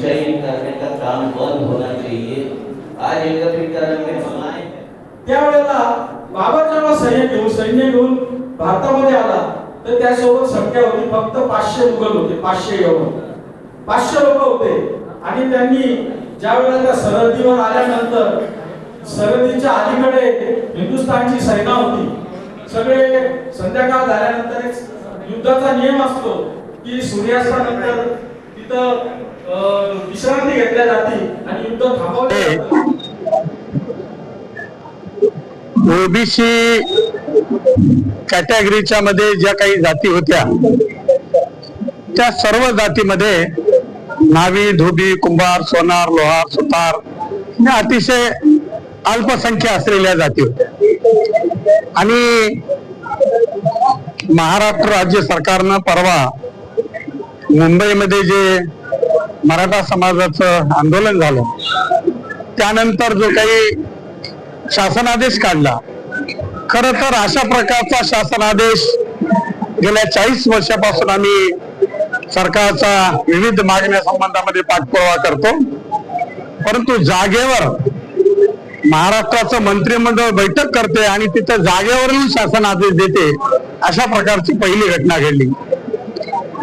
दिशाहीन करने का काम बंद होना चाहिए आज एकत्रित में समाए त्यावेळेला बाबा जेव्हा सैन्य घेऊन सैन्य घेऊन भारतामध्ये आला तर त्यासोबत संख्या होती फक्त पाचशे मुघल होते पाचशे एवढं पाचशे लोक होते. आणि त्यांनी ज्या वेळेला त्या सरहद्दीवर आल्यानंतर सरहद्दीच्या अलीकडे हिंदुस्थानची सैना होती. सगळे संध्याकाळ झाल्यानंतर एक युद्धाचा नियम असतो की सूर्यास्तानंतर तिथं विश्रांती घेतल्या जाते आणि युद्ध थांबवले. ओबीसी कॅटेगरीच्या मध्ये ज्या काही जाती होत्या त्या सर्व जातीमध्ये नावी धोबी कुंभार सोनार लोहार सुतार या अतिशय अल्पसंख्या असलेल्या जाती होत्या आणि महाराष्ट्र राज्य सरकारनं परवा मुंबईमध्ये जे मराठा समाजाचं आंदोलन झालं त्यानंतर जो काही शासनादेश काढला खर तर अशा प्रकारचा शासनादेश गेल्या चाळीस वर्षापासून आम्ही सरकारचा विविध मागण्या संबंधामध्ये पाठपुरावा करतो. परंतु जागेवर महाराष्ट्राचं मंत्रिमंडळ बैठक करते आणि तिथं जागेवरही शासन आदेश देते अशा प्रकारची पहिली घटना घडली.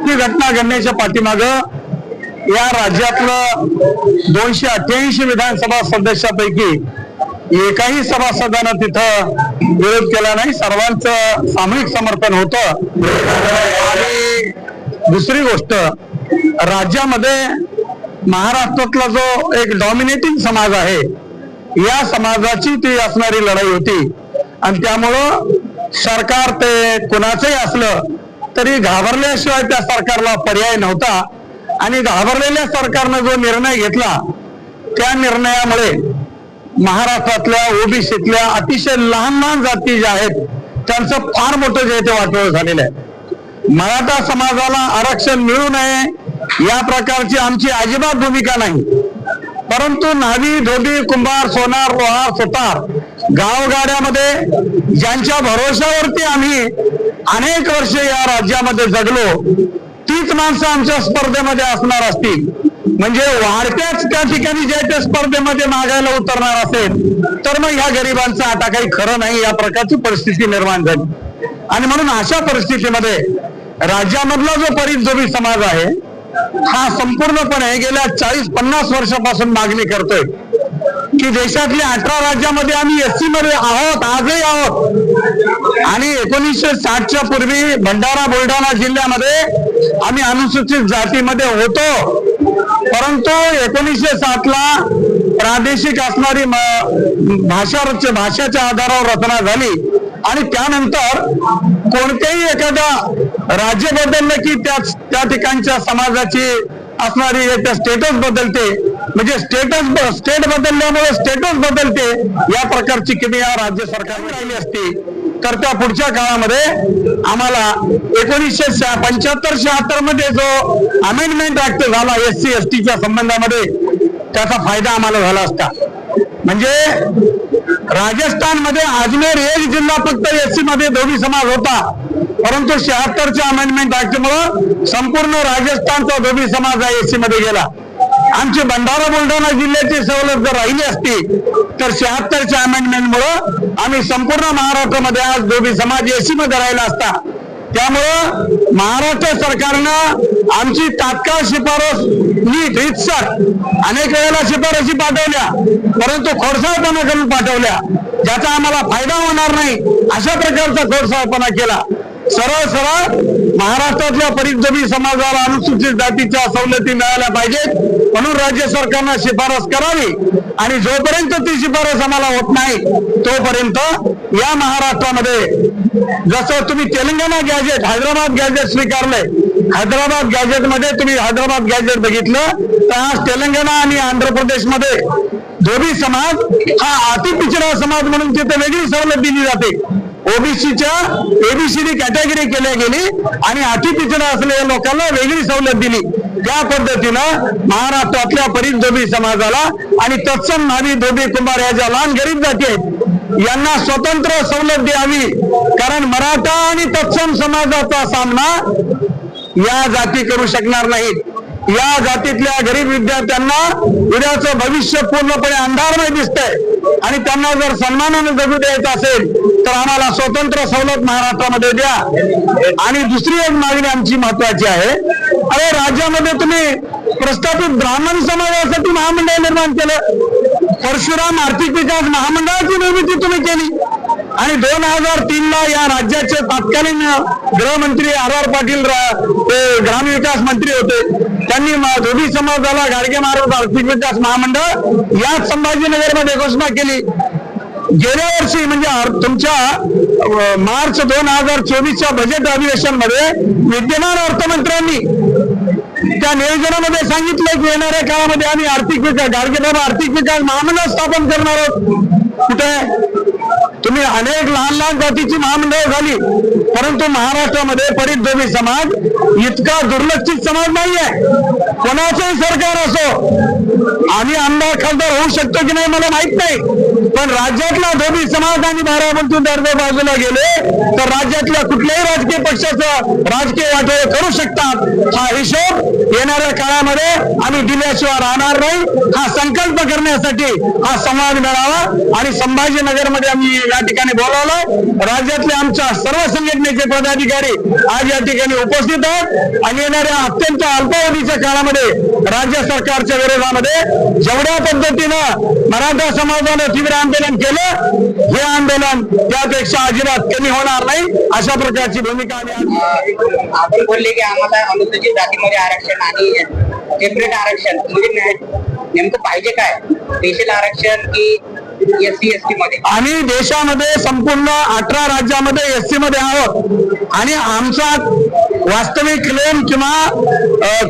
ती घटना घडण्याच्या पाठीमागं या राज्यातलं दोनशे अठ्ठ्याऐंशी विधानसभा सदस्यापैकी एकाही सभासदानं तिथं विरोध केला नाही. सर्वांचं सामूहिक समर्थन होतं. आणि दुसरी गोष्ट राज्यामध्ये महाराष्ट्रातला जो एक डॉमिनेटिंग समाज आहे या समाजाची ती असणारी लढाई होती. आणि त्यामुळं सरकार ते कुणाचंही असलं तरी घाबरल्याशिवाय त्या सरकारला पर्याय नव्हता. आणि घाबरलेल्या सरकारनं जो निर्णय घेतला त्या निर्णयामुळे महाराष्ट्रातल्या ओबीसीतल्या अतिशय लहान लहान जाती ज्या आहेत त्यांचं फार मोठं जे ते वाटोळ झालेलं आहे. मराठा समाजाला आरक्षण मिळू नये या प्रकारची आमची अजिबात भूमिका नाही. परंतु नावी धोबी कुंभार सोनार लोहार सुतार गावगाड्यामध्ये ज्यांच्या भरोशावरती आम्ही अनेक वर्षे या राज्यामध्ये जगलो तीच माणसं आमच्या स्पर्धेमध्ये असणार असतील. म्हणजे वाढत्याच त्या ठिकाणी ज्या त्या स्पर्धेमध्ये मागायला उतरणार असेल तर मग ह्या गरिबांचं आता काही खरं नाही या प्रकारची परिस्थिती निर्माण झाली. आणि म्हणून अशा परिस्थितीमध्ये राज्यामधला जो परिजोबी समाज आहे हा संपूर्णपणे गेल्या चाळीस पन्नास वर्षापासून मागणी करतोय. की देशातल्या अठरा राज्यामध्ये आम्ही एससी मध्ये आहोत आजही आहोत. आणि एकोणीसशे साठच्या पूर्वी भंडारा बुलढाणा जिल्ह्यामध्ये आम्ही अनुसूचित जातीमध्ये होतो. परंतु एकोणीसशे सातला प्रादेशिक असणारी भाषा भाषेच्या आधारावर रचना झाली. आणि त्यानंतर कोणत्याही एखादा राज्य बदललं की त्या त्या ठिकाणच्या समाजाची असणारी त्या स्टेटस बदलते. म्हणजे स्टेटस स्टेट बदलल्यामुळे स्टेटस बदलते. या प्रकारची किमया राज्य सरकारने राहिली असती. तर त्या पुढच्या काळामध्ये आम्हाला एकोणीसशे पंच्याहत्तर शहात्तरमध्ये जो अमेंडमेंट ऍक्ट झाला एस सी एस टीच्या संबंधामध्ये त्याचा फायदा आम्हाला झाला असता. म्हणजे राजस्थानमध्ये अजमेर एक जिल्हा फक्त एससी मध्ये धोबी समाज होता. परंतु शहात्तरच्या अमेंडमेंट ऍक्टमुळं संपूर्ण राजस्थानचा धोबी समाज हा एससी मध्ये गेला. आमची भंडारा बुलढाणा जिल्ह्याची सवलत जर राहिली असती तर शहात्तरच्या अमेंडमेंटमुळं आम्ही संपूर्ण महाराष्ट्रामध्ये आज दोघी समाज एसी मध्ये राहिला असता. त्यामुळं महाराष्ट्र सरकारनं आमची तात्काळ शिफारस नीट रितसर अनेक वेळेला शिफारसी पाठवल्या परंतु खोडसाळपणा करून पाठवल्या. ज्याचा आम्हाला फायदा होणार नाही अशा प्रकारचा खोडसाळपणा केला. सरळ सरळ महाराष्ट्रातल्या परिजबी समाजाला अनुसूचित जातीच्या सवलती मिळाल्या पाहिजेत. म्हणून राज्य सरकारनं शिफारस करावी. आणि जोपर्यंत ती शिफारस आम्हाला होत नाही तोपर्यंत या महाराष्ट्रामध्ये जसं तुम्ही तेलंगणा गॅजेट हैदराबाद गॅजेट स्वीकारलंय. हैदराबाद गॅजेटमध्ये तुम्ही हैदराबाद गॅजेट बघितलं तर आज तेलंगणा आणि आंध्र प्रदेशमध्ये धोबी समाज हा अतिपिछडा समाज म्हणून तिथे वेगळी सवलत दिली जाते. ओबीसीच्या एबीसीडी कॅटेगरी केल्या गेली आणि अतिपिछडा असलेल्या लोकांना वेगळी सवलत दिली. त्या पद्धतीनं महाराष्ट्रातल्या परित धोबी समाजाला आणि तत्सम नावी धोबी कुंभार या ज्या लहान गरीब जाती आहेत यांना स्वतंत्र सवलत द्यावी. कारण मराठा आणि तत्सम समाजाचा सामना या जाती करू शकणार नाहीत. या जातीतल्या गरीब विद्यार्थ्यांना उद्याचं भविष्य पूर्णपणे अंधारमय दिसतंय. आणि त्यांना जर सन्मानाने जगू द्यायचं असेल तर आम्हाला स्वतंत्र सवलत महाराष्ट्रामध्ये द्या. आणि दुसरी एक मागणी आमची महत्वाची आहे. अरे राज्यामध्ये तुम्ही प्रस्थापित ब्राह्मण समाजासाठी महामंडळ निर्माण केलं. परशुराम आर्थिक विकास महामंडळाची निर्मिती तुम्ही केली. आणि दोन हजार तीन ला या राज्याचे तत्कालीन गृहमंत्री आर आर पाटील रा- ते ग्रामविकास मंत्री होते. त्यांनी धोबी समाजाला गाडगे महाराज आर्थिक विकास महामंडळ याच संभाजीनगरमध्ये घोषणा केली. गेल्या वर्षी म्हणजे तुमच्या मार्च दोन हजार चोवीसच्या बजेट अधिवेशनमध्ये विद्यमान अर्थमंत्र्यांनी त्या नियोजनामध्ये सांगितलं की येणाऱ्या काळामध्ये आम्ही आर्थिक विकास गाडगेबाबा आर्थिक विकास महामंडळ स्थापन करणार आहोत. कुठे? तुम्ही अनेक लहान लहान जातीची महामंडळ झाली. परंतु महाराष्ट्रामध्ये परीत समाज इतका दुर्लक्षित समाज नाहीये. कोणाचंही सरकार असो आम्ही आमदार खासदार होऊ शकतो की नाही मला माहीत नाही. पण राज्यातला धोबी समाज आणि बारामती दर्जा बाजूला गेले तर राज्यातल्या कुठल्याही राजकीय पक्षाचं राजकीय वाटोळे करू शकतात. हा हिशोब येणाऱ्या काळामध्ये आम्ही दिल्याशिवाय राहणार नाही. हा संकल्प करण्यासाठी हा संवाद मिळावा आणि संभाजीनगरमध्ये आम्ही या ठिकाणी बोलावलं राज्यातले आमच्या सर्व संघटनेचे पदाधिकारी आज या ठिकाणी उपस्थित आहेत आणि येणाऱ्या अत्यंत अल्पावधीच्या काळामध्ये राज्य सरकारच्या विरोधामध्ये जेवढ्या पद्धतीनं मराठा समाजानं तीव्र आंदोलन केलं हे आंदोलन त्यापेक्षा अजिबात कमी होणार नाही अशा प्रकारची भूमिका आम्ही आपण बोलले की आम्हाला अनुसूचित जातीमध्ये आरक्षण आणि सेपरेट आरक्षण म्हणजे नेमकं पाहिजे काय? स्पेशल आरक्षण की एस सी एस टी मध्ये आम्ही देशामध्ये संपूर्ण अठरा राज्यामध्ये एस सी मध्ये आहोत. आणि आमचा वास्तविक क्लेम किंवा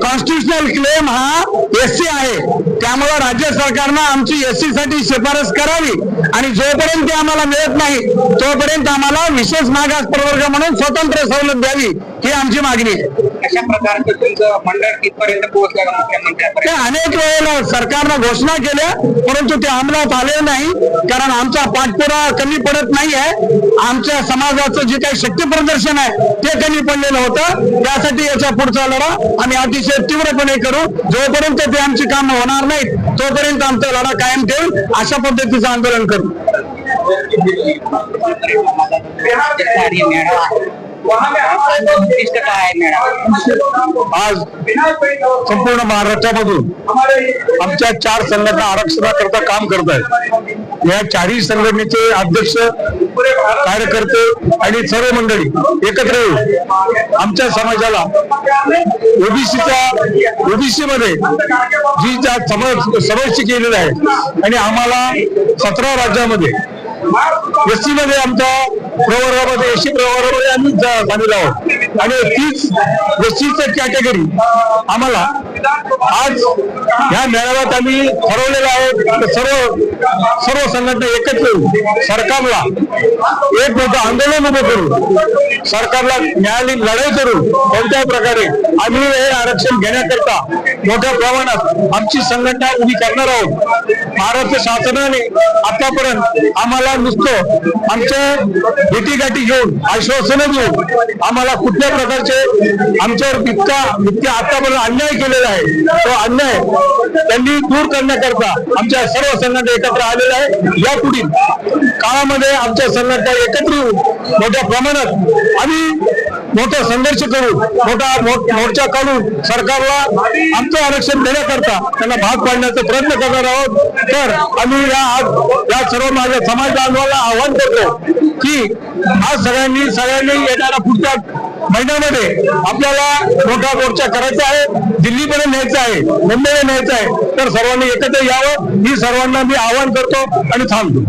कॉन्स्टिट्युशनल क्लेम हा एस सी आहे. त्यामुळं राज्य सरकारनं आमची एस सी साठी शिफारस करावी. आणि जोपर्यंत ते आम्हाला मिळत नाही तोपर्यंत आम्हाला विशेष मागास प्रवर्ग म्हणून स्वतंत्र सवलत द्यावी ही आमची मागणी आहे. अशा प्रकारचं तुमचं मंडळ कितपर्यंत पोहोचलं ते अनेक वेळेला सरकारनं घोषणा केल्या परंतु ते अंमलात आले नाही कारण आमचा पाठपुरा कमी पडत नाही आहे आमच्या समाजाचं जे काही शक्ती प्रदर्शन आहे ते कमी पडलेलं होतं. त्यासाठी याचा पुढचा लढा आम्ही अतिशय तीव्रपणे करू. जोपर्यंत ते आमची कामं होणार नाहीत तोपर्यंत आमचा लढा कायम ठेवून अशा पद्धतीचं आंदोलन करू. आज संपूर्ण महाराष्ट्रामधून आमच्या चार संघटना आरक्षणाकरता काम करत आहेत. या चारही संघटनेचे अध्यक्ष कार्यकर्ते आणि सर्व मंडळी एकत्र येऊन आमच्या समाजाला ओबीसीच्या ओबीसी मध्ये जी ज्या समज समाविष्ट केलेली आहे आणि आम्हाला सतरा राज्यामध्ये एससी मध्ये आमच्या प्रवर्गामध्ये एसटी प्रवर्गामध्ये आम्ही सामील आहोत. आणि तीच एससीचं कॅटेगरी आम्हाला आज ह्या मेळाव्यात आम्ही ठरवलेलं आहे सर्व सर्व संघटना एकत्र येऊन सरकारला एक मोठं आंदोलन उभं करून सरकारला न्यायालयीन लढाई करून कोणत्याही प्रकारे आम्ही हे आरक्षण घेण्याकरता मोठ्या प्रमाणात आमची संघटना उभी करणार आहोत. महाराष्ट्र शासनाने आतापर्यंत आम्हाला नुसतं आमच्या भेटीगाठी घेऊन आश्वासनं देऊन आम्हाला कुठल्या प्रकारचे आमच्यावर इतका इतक्या आतापर्यंत अन्याय केलेला आहे. तो अन्याय त्यांनी दूर करण्याकरता आमच्या सर्व संघटना एकत्र आलेल्या आहे. या पुढील काळामध्ये आमच्या संघटना एकत्र येऊन मोठ्या प्रमाणात आम्ही मोठा संघर्ष करून मोठा मोर्चा काढून सरकारला आमचं आरक्षण देण्याकरता त्यांना भाग पाडण्याचा प्रयत्न करणार आहोत. तर आम्ही या आज या सर्व माझ्या समाज बांधवाला आव्हान करतो की आज सगळ्यांनी सगळ्यांनी येणाऱ्या पुढच्या महिन्यामध्ये आपल्याला मोठा मोर्चा करायचा आहे दिल्लीमध्ये न्यायचा आहे मुंबईला न्यायचा आहे तर सर्वांनी एकत्र यावं. ही सर्वांना मी आवाहन करतो आणि थांबतो.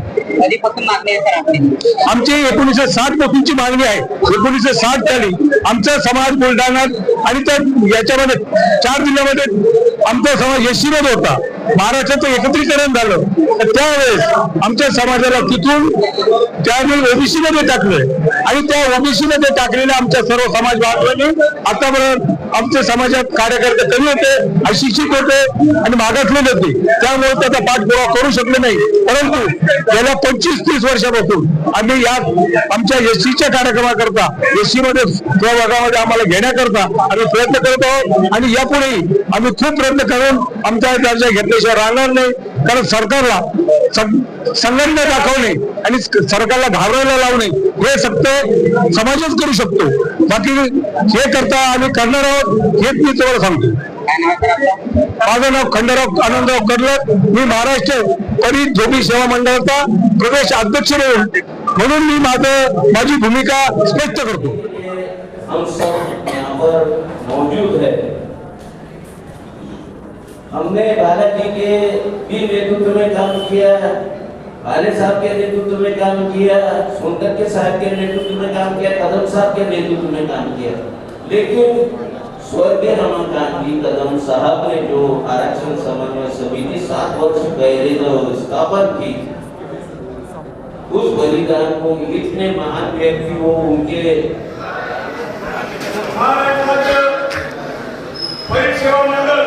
आमची एकोणीसशे साठ पासूनची मागणी आहे. एकोणीसशे साठ साली आमचा समाज बुलढाण्यात आणि त्या याच्यामध्ये चार जिल्ह्यामध्ये आमचा समाज एससी होता. महाराष्ट्राचं एकत्रीकरण झालं. तर त्यावेळेस आमच्या समाजाला तिथून त्यावेळी ओबीसी मध्ये टाकलंय आणि त्या ओबीसी मध्ये टाकलेल्या आमच्या सर्व समाज बांधवांनी आतापर्यंत आमच्या समाजात कार्यकर्ते कमी होते अशिक्षित होते आणि मागासले होते त्यामुळे त्याचा पाठपुरावा करू शकले नाही. परंतु गेल्या पंचवीस तीस वर्षापासून आम्ही या आमच्या एससीच्या कार्यक्रमाकरता एससी मध्ये सहभागामध्ये आम्हाला घेण्याकरता आम्ही प्रयत्न करत आहोत. आणि यापुढेही आम्ही खूप प्रयत्न करून आमचा दर्जा घेतल्याशिवाय राहणार नाही. कारण सरकारला संघटना दाखवणे आणि सरकारला घाबरायला लावणे हे फक्त समाजच करू शकतो. बाकी हे करता आम्ही करणार आहोत हेच मी तुम्हाला सांगतो. माझं नाव खंडराव आनंदराव कडलत मी महाराष्ट्र परी धोबी सेवा मंडळाचा प्रदेश अध्यक्ष म्हणून मी माझं माझी भूमिका स्पष्ट करतो. हम सब यहाँ पर मौजूद है। हमने बालाजी के भी नेतृत्व में काम किया भाले साहब के नेतृत्व में काम किया, सोनकर के साहब के नेतृत्व में काम किया, कदम साहब के नेतृत्व में काम किया। लेकिन स्वर्गीय रमाकांत जी कदम साहब ने जो आरक्षण समन्वय समिति सात वर्ष पहले जो स्थापन की, उस बलिदान को इतने महान व्यक्ति वो उनके परिसेवा मंडळ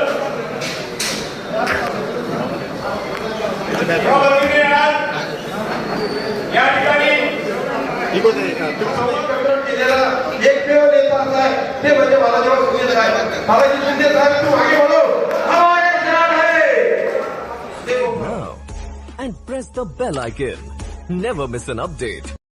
एकमेव नेता असा आहे. ते म्हणजे बालाजीराव शिंदे साहेब बालाजी शिंदे साहेब तू आगे बढ़ो हमारे साथ है देखो and press the bell icon. Never miss an update.